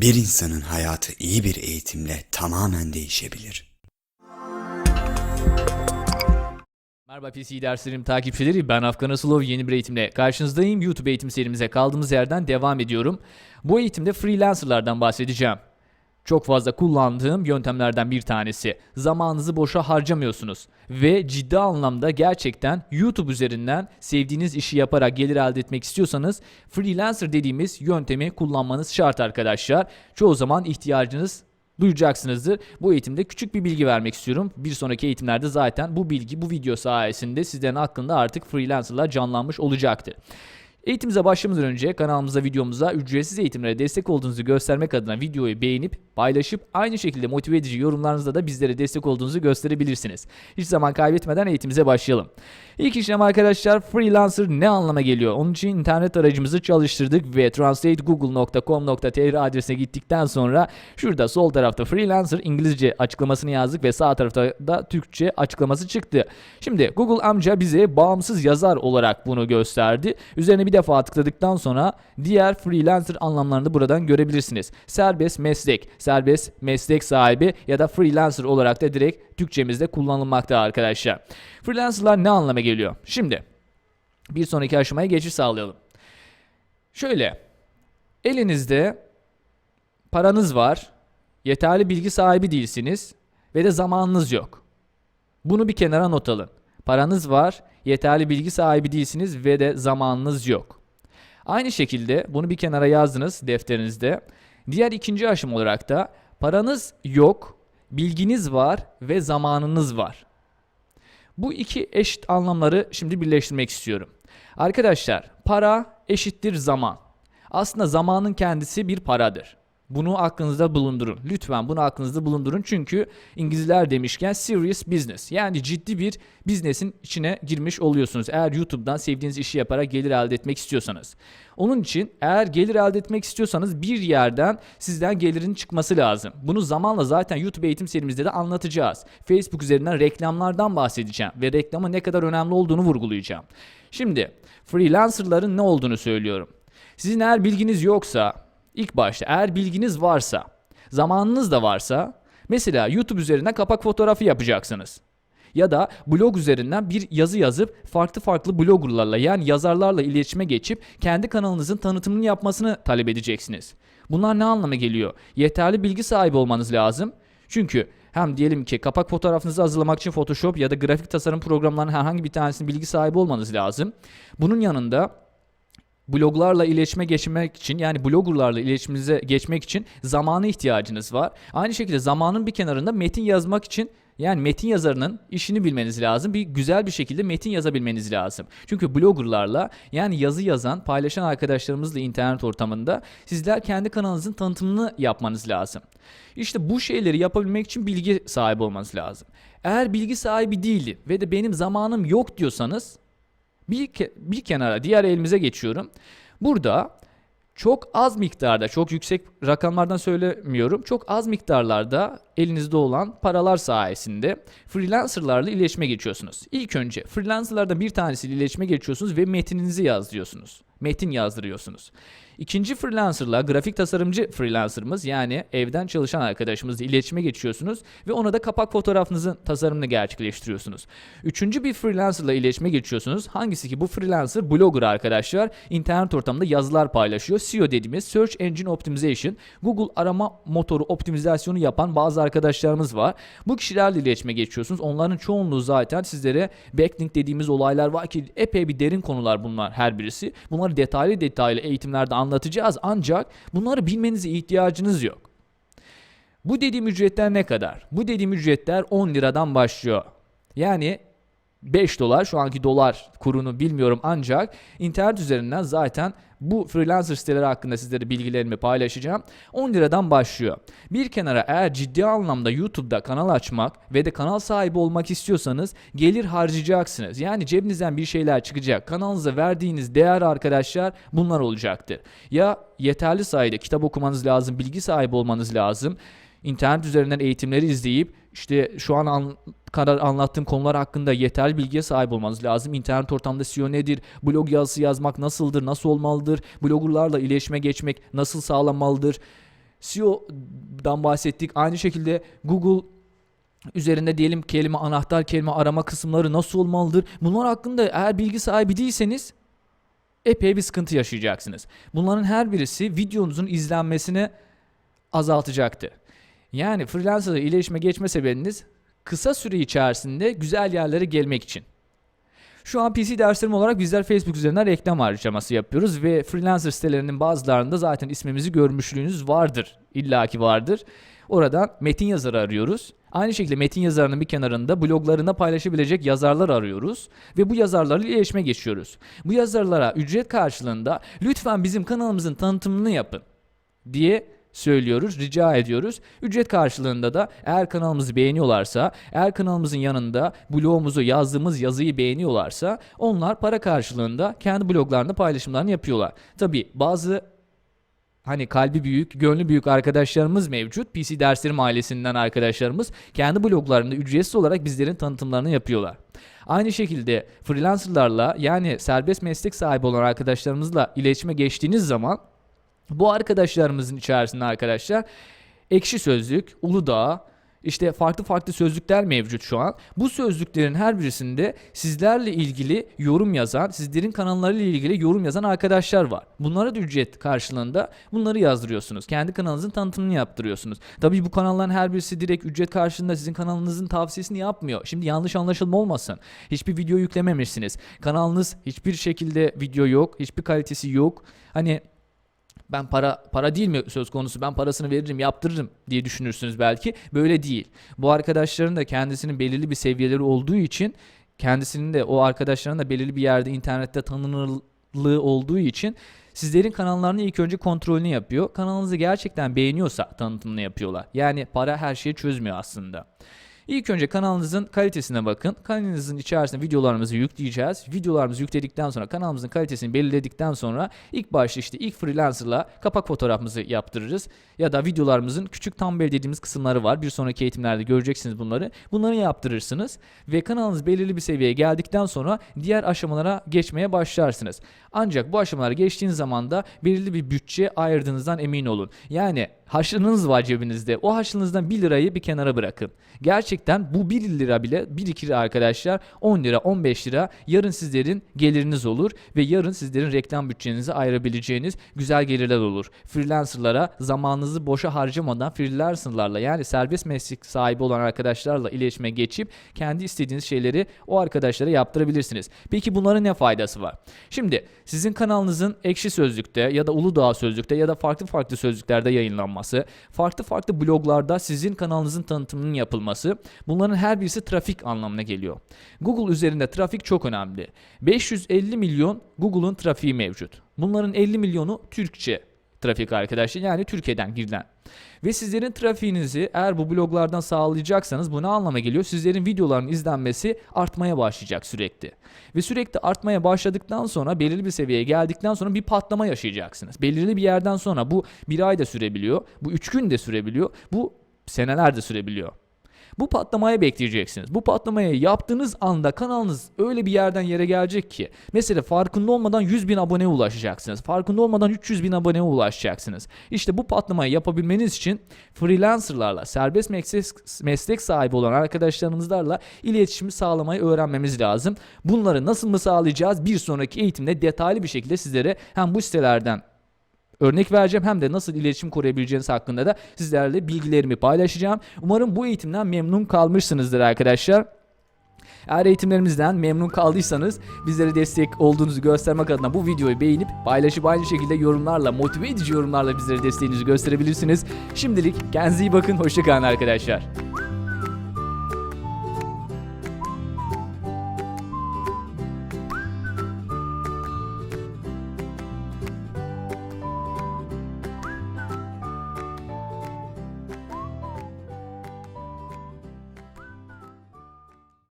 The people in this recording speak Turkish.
Bir insanın hayatı iyi bir eğitimle tamamen değişebilir. Merhaba PC derslerim takipçileri ben Afgan Asulov yeni bir eğitimle karşınızdayım. YouTube eğitim serimize kaldığımız yerden devam ediyorum. Bu eğitimde freelancerlardan bahsedeceğim. Çok fazla kullandığım yöntemlerden bir tanesi. Zamanınızı boşa harcamıyorsunuz ve ciddi anlamda gerçekten YouTube üzerinden sevdiğiniz işi yaparak gelir elde etmek istiyorsanız freelancer dediğimiz yöntemi kullanmanız şart arkadaşlar. Çoğu zaman ihtiyacınız duyacaksınızdır. Bu eğitimde küçük bir bilgi vermek istiyorum. Bir sonraki eğitimlerde zaten bu bilgi bu video sayesinde sizlerin aklında artık freelancerlar canlanmış olacaktır. Eğitimimize başlamadan önce kanalımıza, videomuza ücretsiz eğitimlere destek olduğunuzu göstermek adına videoyu beğenip, paylaşıp aynı şekilde motive edici yorumlarınızla da bizlere destek olduğunuzu gösterebilirsiniz. Hiç zaman kaybetmeden eğitimimize başlayalım. İlk işlem arkadaşlar freelancer ne anlama geliyor? Onun için internet aracımızı çalıştırdık ve translategoogle.com.tr adresine gittikten sonra şurada sol tarafta freelancer İngilizce açıklamasını yazdık ve sağ tarafta da Türkçe açıklaması çıktı. Şimdi Google amca bize bağımsız yazar olarak bunu gösterdi. Üzerine bir defa tıkladıktan sonra diğer freelancer anlamlarını buradan görebilirsiniz. Serbest meslek, serbest meslek sahibi ya da freelancer olarak da direkt Türkçemizde kullanılmakta arkadaşlar. Freelancerlar ne anlama geliyor? Şimdi bir sonraki aşamaya geçiş sağlayalım. Şöyle elinizde paranız var, yeterli bilgi sahibi değilsiniz ve de zamanınız yok. Bunu bir kenara not alın. Paranız var, yeterli bilgi sahibi değilsiniz ve de zamanınız yok. Aynı şekilde bunu bir kenara yazdınız defterinizde. Diğer ikinci aşım olarak da paranız yok, bilginiz var ve zamanınız var. Bu iki eşit anlamları şimdi birleştirmek istiyorum. Arkadaşlar para eşittir zaman. Aslında zamanın kendisi bir paradır. Bunu aklınızda bulundurun. Lütfen bunu aklınızda bulundurun. Çünkü İngilizler demişken serious business. Yani ciddi bir business'in içine girmiş oluyorsunuz. Eğer YouTube'dan sevdiğiniz işi yaparak gelir elde etmek istiyorsanız. Onun için eğer gelir elde etmek istiyorsanız bir yerden sizden gelirin çıkması lazım. Bunu zamanla zaten YouTube eğitim serimizde de anlatacağız. Facebook üzerinden reklamlardan bahsedeceğim ve reklamın ne kadar önemli olduğunu vurgulayacağım. Şimdi freelancerların ne olduğunu söylüyorum. Sizin eğer bilginiz yoksa İlk başta eğer bilginiz varsa, zamanınız da varsa mesela YouTube üzerinden kapak fotoğrafı yapacaksınız. Ya da blog üzerinden bir yazı yazıp farklı farklı bloggerlarla yani yazarlarla iletişime geçip kendi kanalınızın tanıtımını yapmasını talep edeceksiniz. Bunlar ne anlama geliyor? Yeterli bilgi sahibi olmanız lazım. Çünkü hem diyelim ki kapak fotoğrafınızı hazırlamak için Photoshop ya da grafik tasarım programlarının herhangi bir tanesinin bilgi sahibi olmanız lazım. Bunun yanında bloglarla iletişime geçmek için yani bloggerlarla iletişiminize geçmek için zamana ihtiyacınız var. Aynı şekilde zamanın bir kenarında metin yazmak için yani metin yazarının işini bilmeniz lazım. Bir güzel bir şekilde metin yazabilmeniz lazım. Çünkü bloggerlarla yani yazı yazan, paylaşan arkadaşlarımızla internet ortamında sizler kendi kanalınızın tanıtımını yapmanız lazım. İşte bu şeyleri yapabilmek için bilgi sahibi olmanız lazım. Eğer bilgi sahibi değil ve de benim zamanım yok diyorsanız bir, ke- bir kenara diğer elimize geçiyorum. Burada çok az miktarda, çok yüksek rakamlardan söylemiyorum. Çok az miktarlarda elinizde olan paralar sayesinde freelancerlarla iletişime geçiyorsunuz. İlk önce freelancerlardan bir tanesiyle iletişime geçiyorsunuz ve metininizi yazdırıyorsunuz. Metin yazdırıyorsunuz. İkinci freelancerla grafik tasarımcı freelancerımız yani evden çalışan arkadaşımızla iletişime geçiyorsunuz ve ona da kapak fotoğrafınızın tasarımını gerçekleştiriyorsunuz. Üçüncü bir freelancerla iletişime geçiyorsunuz. Hangisi ki bu freelancer blogger arkadaşlar. internet ortamında yazılar paylaşıyor. SEO dediğimiz Search Engine Optimization, Google arama motoru optimizasyonu yapan bazı arkadaşlarımız var. Bu kişilerle iletişime geçiyorsunuz. Onların çoğunluğu zaten sizlere backlink dediğimiz olaylar var ki epey bir derin konular bunlar her birisi. Bunları detaylı detaylı eğitimlerde anlatacağız ancak bunları bilmenize ihtiyacınız yok. Bu dediğim ücretler ne kadar? Bu dediğim ücretler 10 liradan başlıyor. Yani 5 dolar şu anki dolar kurunu bilmiyorum ancak internet üzerinden zaten bu freelancer siteleri hakkında sizlere bilgilerimi paylaşacağım. 10 liradan başlıyor. Bir kenara eğer ciddi anlamda YouTube'da kanal açmak ve de kanal sahibi olmak istiyorsanız gelir harcayacaksınız. Yani cebinizden bir şeyler çıkacak. Kanalınıza verdiğiniz değer arkadaşlar bunlar olacaktır. Ya yeterli sayıda kitap okumanız lazım, bilgi sahibi olmanız lazım internet üzerinden eğitimleri izleyip işte şu an an, kadar anlattığım konular hakkında yeterli bilgiye sahip olmanız lazım. İnternet ortamında SEO nedir? Blog yazısı yazmak nasıldır? Nasıl olmalıdır? Bloggerlarla iletişime geçmek nasıl sağlanmalıdır? SEO'dan bahsettik. Aynı şekilde Google üzerinde diyelim kelime anahtar kelime arama kısımları nasıl olmalıdır? Bunlar hakkında eğer bilgi sahibi değilseniz epey bir sıkıntı yaşayacaksınız. Bunların her birisi videonuzun izlenmesini azaltacaktır. Yani freelancerla iletişime geçme sebebiniz kısa süre içerisinde güzel yerlere gelmek için. Şu an PC derslerim olarak bizler Facebook üzerinden reklam harcaması yapıyoruz ve freelancer sitelerinin bazılarında zaten ismimizi görmüşlüğünüz vardır. illaki vardır. Oradan metin yazarı arıyoruz. Aynı şekilde metin yazarının bir kenarında bloglarında paylaşabilecek yazarlar arıyoruz ve bu yazarlarla iletişime geçiyoruz. Bu yazarlara ücret karşılığında lütfen bizim kanalımızın tanıtımını yapın diye söylüyoruz, rica ediyoruz. Ücret karşılığında da eğer kanalımızı beğeniyorlarsa, eğer kanalımızın yanında blogumuzu yazdığımız yazıyı beğeniyorlarsa onlar para karşılığında kendi bloglarında paylaşımlarını yapıyorlar. Tabi bazı hani kalbi büyük, gönlü büyük arkadaşlarımız mevcut. PC Derslerim ailesinden arkadaşlarımız kendi bloglarında ücretsiz olarak bizlerin tanıtımlarını yapıyorlar. Aynı şekilde freelancerlarla yani serbest meslek sahibi olan arkadaşlarımızla iletişime geçtiğiniz zaman bu arkadaşlarımızın içerisinde arkadaşlar Ekşi Sözlük, Uludağ, işte farklı farklı sözlükler mevcut şu an. Bu sözlüklerin her birisinde sizlerle ilgili yorum yazan, sizlerin kanallarıyla ilgili yorum yazan arkadaşlar var. Bunlara da ücret karşılığında bunları yazdırıyorsunuz. Kendi kanalınızın tanıtımını yaptırıyorsunuz. Tabii bu kanalların her birisi direkt ücret karşılığında sizin kanalınızın tavsiyesini yapmıyor. Şimdi yanlış anlaşılma olmasın. Hiçbir video yüklememişsiniz. Kanalınız hiçbir şekilde video yok, hiçbir kalitesi yok. Hani ben para para değil mi söz konusu ben parasını veririm yaptırırım diye düşünürsünüz belki. Böyle değil. Bu arkadaşların da kendisinin belirli bir seviyeleri olduğu için kendisinin de o arkadaşların da belirli bir yerde internette tanınırlığı olduğu için sizlerin kanallarını ilk önce kontrolünü yapıyor. Kanalınızı gerçekten beğeniyorsa tanıtımını yapıyorlar. Yani para her şeyi çözmüyor aslında. İlk önce kanalınızın kalitesine bakın. Kanalınızın içerisinde videolarımızı yükleyeceğiz. Videolarımızı yükledikten sonra kanalımızın kalitesini belirledikten sonra ilk başta işte ilk freelancerla kapak fotoğrafımızı yaptırırız. Ya da videolarımızın küçük thumbnail dediğimiz kısımları var. Bir sonraki eğitimlerde göreceksiniz bunları. Bunları yaptırırsınız ve kanalınız belirli bir seviyeye geldikten sonra diğer aşamalara geçmeye başlarsınız. Ancak bu aşamalara geçtiğiniz zaman da belirli bir bütçe ayırdığınızdan emin olun. Yani harçlığınız var cebinizde. O harçlığınızdan 1 lirayı bir kenara bırakın. Gerçekten bu 1 lira bile birikir arkadaşlar. 10 lira 15 lira yarın sizlerin geliriniz olur ve yarın sizlerin reklam bütçenizi ayırabileceğiniz güzel gelirler olur. Freelancerlara zamanınızı boşa harcamadan freelancerlarla yani serbest meslek sahibi olan arkadaşlarla iletişime geçip kendi istediğiniz şeyleri o arkadaşlara yaptırabilirsiniz. Peki bunların ne faydası var? Şimdi sizin kanalınızın ekşi sözlükte ya da Uludağ sözlükte ya da farklı farklı sözlüklerde yayınlanması, farklı farklı bloglarda sizin kanalınızın tanıtımının yapılması bunların her birisi trafik anlamına geliyor. Google üzerinde trafik çok önemli. 550 milyon Google'un trafiği mevcut. Bunların 50 milyonu Türkçe trafik arkadaşlar yani Türkiye'den girilen. Ve sizlerin trafiğinizi eğer bu bloglardan sağlayacaksanız bu ne anlama geliyor? Sizlerin videoların izlenmesi artmaya başlayacak sürekli. Ve sürekli artmaya başladıktan sonra belirli bir seviyeye geldikten sonra bir patlama yaşayacaksınız. Belirli bir yerden sonra bu bir ay da sürebiliyor. Bu üç gün de sürebiliyor. Bu seneler de sürebiliyor. Bu patlamayı bekleyeceksiniz. Bu patlamayı yaptığınız anda kanalınız öyle bir yerden yere gelecek ki mesela farkında olmadan 100 bin aboneye ulaşacaksınız. Farkında olmadan 300 bin aboneye ulaşacaksınız. İşte bu patlamayı yapabilmeniz için freelancerlarla, serbest meslek, sahibi olan arkadaşlarımızlarla iletişimi sağlamayı öğrenmemiz lazım. Bunları nasıl mı sağlayacağız? Bir sonraki eğitimde detaylı bir şekilde sizlere hem bu sitelerden örnek vereceğim hem de nasıl iletişim kurabileceğiniz hakkında da sizlerle bilgilerimi paylaşacağım. Umarım bu eğitimden memnun kalmışsınızdır arkadaşlar. Eğer eğitimlerimizden memnun kaldıysanız bizlere destek olduğunuzu göstermek adına bu videoyu beğenip paylaşıp aynı şekilde yorumlarla motive edici yorumlarla bizlere desteğinizi gösterebilirsiniz. Şimdilik kendinize iyi bakın hoşçakalın arkadaşlar.